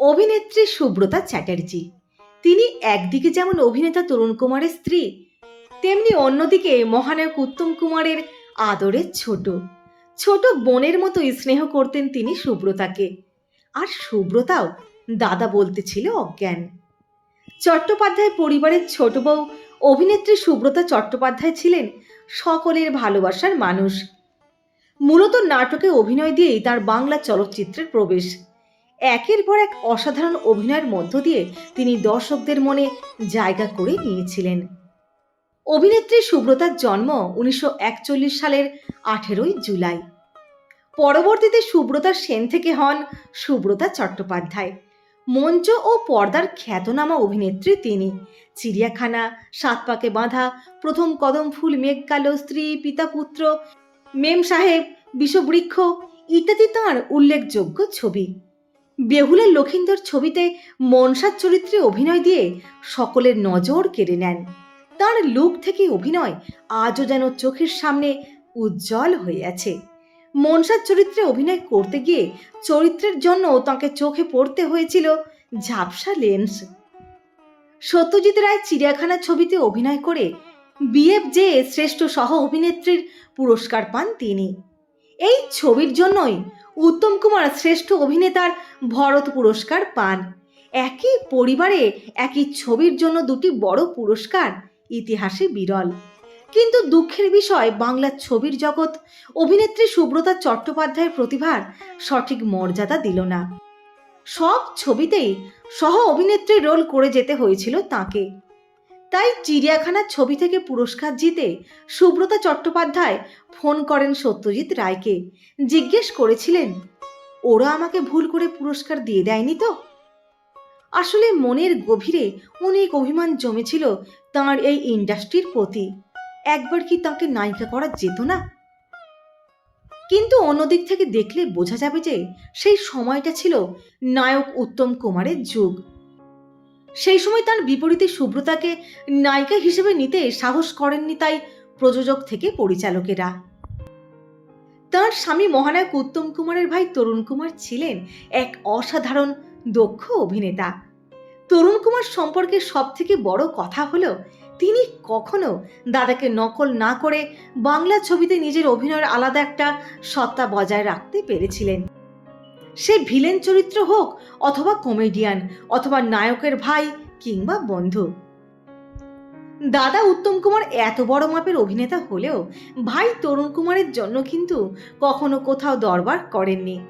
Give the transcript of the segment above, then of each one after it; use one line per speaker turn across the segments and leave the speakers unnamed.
অভিনেত্রী সুব্রতা চ্যাটার্জি। তিনি একদিকে যেমন অভিনেতা তরুণ কুমারের স্ত্রী, তেমনি অন্যদিকে মহানায়ক উত্তম কুমারের আদরের ছোট। ছোট বোনের মতো স্নেহ করতেন তিনি সুব্রতাকে। আর সুব্রতাও দাদা বলতে ছিল অজ্ঞান। চট্টোপাধ্যায় পরিবারের ছোট বউ অভিনেত্রী সুব্রতা চট্টোপাধ্যায় ছিলেন সকলের ভালোবাসার মানুষ। মূলত নাটকে অভিনয় দিয়েই তার বাংলা চলচ্চিত্রের প্রবেশ। একের পর এক অসাধারণ অভিনয়ের মধ্য দিয়ে তিনি দর্শকদের মনে জায়গা করে নিয়েছিলেন। অভিনেত্রী সুব্রতার জন্ম উনিশশো একচল্লিশ সালের আঠেরোই জুলাই। পরবর্তীতে সুব্রতা সেন থেকে হন সুব্রতা চট্টোপাধ্যায়। মঞ্চ ও পর্দার খ্যাতনামা অভিনেত্রী তিনি। চিড়িয়াখানা সাত পাকে বাঁধা, প্রথম কদম ফুল, মেঘ কালো, স্ত্রী, পিতা, পুত্র, মেম সাহেব, বিষবৃক্ষ ইত্যাদি তাঁর উল্লেখযোগ্য ছবি। বেহুলা লক্ষিন্দর ছবিতে মনসার চরিত্রে অভিনয় দিয়ে সকলের নজর কেড়ে নেন। তার লুক থেকে অভিনয় আজও যেন চোখের সামনে উজ্জ্বল হয়ে আছে। মনসার চরিত্রে অভিনয় করতে গিয়ে চরিত্রের জন্য তাকে চোখে পড়তে হয়েছিল ঝাপসা লেন্স। সত্যজিৎ রায় চিড়িয়াখানা ছবিতে অভিনয় করে বিএফ যে শ্রেষ্ঠ সহ অভিনেত্রীর পুরস্কার পান তিনি। এই ছবির জন্যই উত্তম কুমার শ্রেষ্ঠ অভিনেতার ভরত পুরস্কার পান। একই পরিবারে একই ছবির জন্য দুটি বড় পুরস্কার, ইতিহাসে বিরল। কিন্তু দুঃখের বিষয় বাংলা ছবির জগৎ, অভিনেত্রী সুব্রতা চট্টোপাধ্যায়ের প্রতিভার সঠিক মর্যাদা দিল না। সব ছবিতেই সহ অভিনেত্রীর রোল করে যেতে হয়েছিল তাকে। তাই চিড়িয়াখানার ছবি থেকে পুরস্কার জিতে সুব্রতা চট্টোপাধ্যায় ফোন করেন সত্যজিৎ রায়কে। জিজ্ঞেস করেছিলেন, ওরা আমাকে ভুল করে পুরস্কার দিয়ে দেয়নি তো? আসলে মনের গভীরে অনেক অভিমান জমেছিল তাঁর এই ইন্ডাস্ট্রির প্রতি। একবার কি তাকে নায়িকা করা যেত না? কিন্তু অন্যদিক থেকে দেখলে বোঝা যাবে যে সেই সময়টা ছিল নায়ক উত্তম কুমারের যুগ। সেই সময় তার বিপরীতে সুব্রতাকে নায়িকা হিসেবে নিতে সাহস করেননি তাই প্রযোজক থেকে পরিচালকেরা। তার স্বামী মহানায়ক উত্তম কুমারের ভাই তরুণ কুমার ছিলেন এক অসাধারণ দক্ষ অভিনেতা। তরুণ কুমার সম্পর্কে সব থেকে বড় কথা হলো, তিনি কখনো দাদাকে নকল না করে বাংলা ছবিতে নিজের অভিনয়ের আলাদা একটা সত্তা বজায় রাখতে পেরেছিলেন। সে ভিলেন চরিত্র হোক অথবা কমেডিয়ান অথবা নায়কের ভাই কিংবা বন্ধু। দাদা উত্তম কুমার এত বড় মাপের অভিনেতা হলেও ভাই তরুণ কুমারের জন্য কিন্তু কখনো কোথাও দরবার করেননি।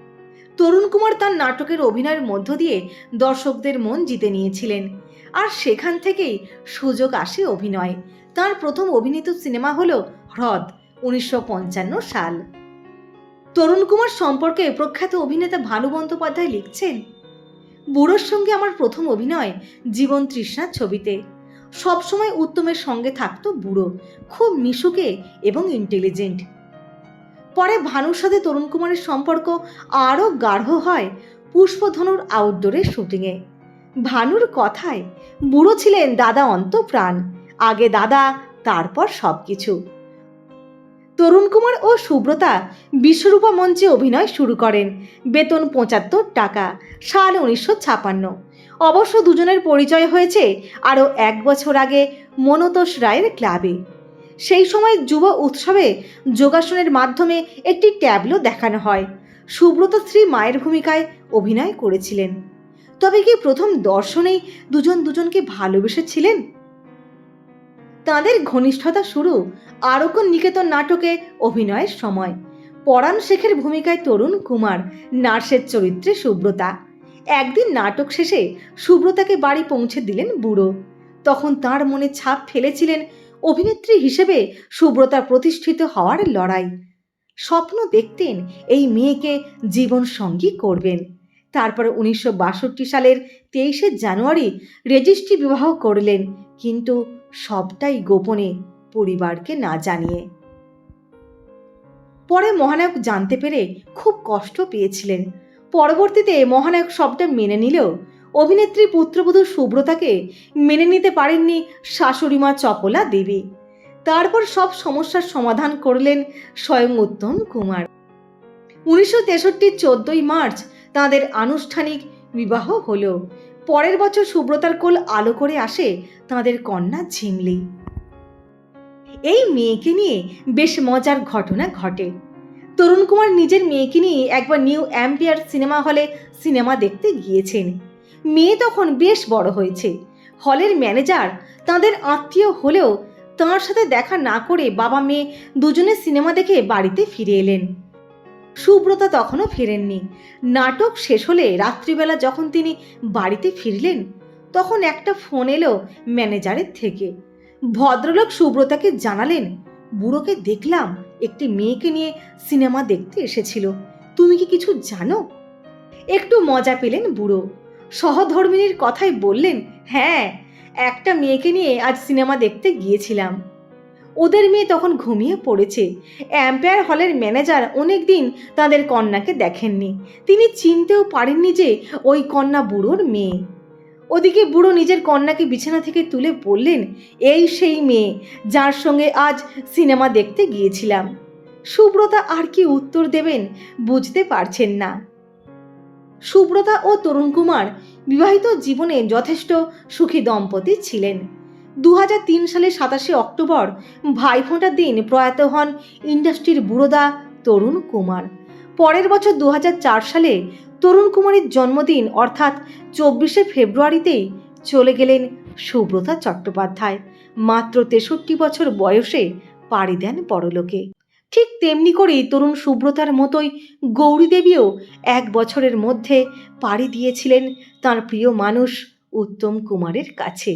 তরুণ কুমার তার নাটকের অভিনয়ের মধ্য দিয়ে দর্শকদের মন জিতে নিয়েছিলেন। আর সেখান থেকেই সুযোগ আসে অভিনয়। তার প্রথম অভিনীত সিনেমা হল হ্রদ, উনিশশো পঞ্চান্ন সাল। তরুণ কুমার সম্পর্কে প্রখ্যাত অভিনেতা ভানু বন্দ্যোপাধ্যায় লিখছেন, বুড়োর সঙ্গে আমার প্রথম অভিনয় জীবন তৃষ্ণা ছবিতে। সবসময় উত্তমের সঙ্গে থাকতো বুড়ো, খুব মিশুকে এবং ইন্টেলিজেন্ট পরে ভানুর সাথে তরুণ কুমারের সম্পর্ক আরও গাঢ় হয় পুষ্পধনুর আউটডোরের শুটিংয়ে ভানুর কথায়, বুড়ো ছিলেন দাদা অন্তপ্রাণ, আগে দাদা, তারপর সব কিছু তরুণ কুমার ও সুব্রতা বিশ্বরূপা মঞ্চে অভিনয় শুরু করেন। বেতন পঁচাত্তর টাকা, সাল উনিশশো ছাপান্ন। অবশ্য দুজনের পরিচয় হয়েছে আরও এক বছর আগে মনতোষ রায়ের ক্লাবে। সেই সময় যুব উৎসবে যোগাসনের মাধ্যমে একটি ট্যাবলো দেখানো হয়। সুব্রত শ্রী মায়ের ভূমিকায় অভিনয় করেছিলেন। তবে কি প্রথম দর্শনেই দুজন দুজনকে ভালোবেসেছিলেন? তাদের ঘনিষ্ঠতা শুরু আরকন নিকেতন নাটকে অভিনয়ের সময়। পরাণ শেখের ভূমিকায় তরুণ কুমার, নার্সের চরিত্রে সুব্রতা। একদিন নাটক শেষে সুব্রতাকে বাড়ি পৌঁছে দিলেন বুড়ো। তখন তার মনে ছাপ ফেলেছিলেন অভিনেত্রী হিসেবে সুব্রতা প্রতিষ্ঠিত হওয়ার লড়াই। স্বপ্ন দেখতেন এই মেয়েকে জীবন সঙ্গী করবেন। তারপর উনিশশো বাষট্টি সালের তেইশে জানুয়ারি রেজিস্ট্রি বিবাহ করলেন। কিন্তু সবটাই গোপনে পরিবারকে না জানিয়ে। পরে মহানায়ক জানতে পেরে খুব কষ্ট পেয়েছিলেন। পরবর্তীতে মহানায়ক সবটা মেনে নিলেও অভিনেত্রী পুত্রবধূ সুব্রতাকে মেনে নিতে পারেননি শাশুড়িমা চপলা দেবী। তারপর সব সমস্যার সমাধান করলেন স্বয়ং উত্তম কুমার। উনিশশো তেষট্টির চোদ্দই মার্চ তাঁদের আনুষ্ঠানিক বিবাহ হলো। পরের বছর সুব্রতার কোল আলো করে আসে তাদের কন্যা ঝিমলি। এই মেয়েকে নিয়ে বেশ মজার ঘটনা ঘটে। তরুণ কুমার নিজের মেয়েকে নিয়ে একবার নিউ অ্যাম্পিয়ার সিনেমা হলে সিনেমা দেখতে গিয়েছেন। মেয়ে তখন বেশ বড় হয়েছে। হলের ম্যানেজার তাদের আত্মীয় হলেও তাঁর সাথে দেখা না করে বাবা মেয়ে দুজনে সিনেমা দেখে বাড়িতে ফিরে এলেন। সুব্রতা তখনও ফেরেননি। নাটক শেষ হলে রাত্রিবেলা যখন তিনি বাড়িতে ফিরলেন, তখন একটা ফোন এলো ম্যানেজারের থেকে। ভদ্রলোক সুব্রতাকে জানালেন, বুড়োকে দেখলাম, একটি মেয়েকে নিয়ে সিনেমা দেখতে এসেছিল। তুমি কি কিছু জানো? একটু মজা পেলেন বুড়ো। সহধর্মিনীর কথাই বললেন হ্যাঁ একটা মেয়েকে নিয়ে আজ সিনেমা দেখতে গিয়েছিলাম। ওদের মেয়ে তখন ঘুমিয়ে পড়েছে। অ্যাম্পায়ার হলের ম্যানেজার অনেক দিন তাদের কন্যাকে দেখেননি। তিনি চিনতেও পারেননি যে ওই কন্যা বুড়োর মেয়ে। ওদিকে বুড়ো নিজের কন্যাকে বিছানা থেকে তুলে বললেন, এই সেই মেয়ে, যার সঙ্গে আজ সিনেমা দেখতে গিয়েছিলাম। সুব্রতা আর কি উত্তর দেবেন বুঝতে পারছেন না। সুব্রতা ও তরুণ কুমার বিবাহিত জীবনে যথেষ্ট সুখী দম্পতি ছিলেন। দু হাজার তিন সালে সাতাশে অক্টোবর ভাইফোঁটার দিন প্রয়াত হন ইন্ডাস্ট্রির বুড়োদা তরুণ কুমার। পরের বছর দু হাজার চার সালে তরুণ কুমারের জন্মদিন, অর্থাৎ চব্বিশে ফেব্রুয়ারিতেই চলে গেলেন সুব্রতা চট্টোপাধ্যায়। মাত্র তেষট্টি বছর বয়সে পাড়ি দেন পরলোকে ঠিক তেমনি করেই তরুণ সুব্রতার মতোই গৌরী দেবীও এক বছরের মধ্যে পাড়ি দিয়েছিলেন তার প্রিয় মানুষ উত্তম কুমারের কাছে।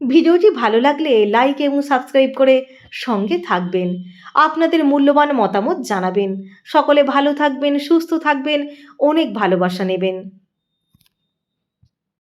ভিডিওটি ভালো লাগলে লাইক এবং সাবস্ক্রাইব করে সঙ্গে থাকবেন। আপনাদের মূল্যবান মতামত জানাবেন। সকলে ভালো থাকবেন, সুস্থ থাকবেন, অনেক ভালোবাসা নেবেন।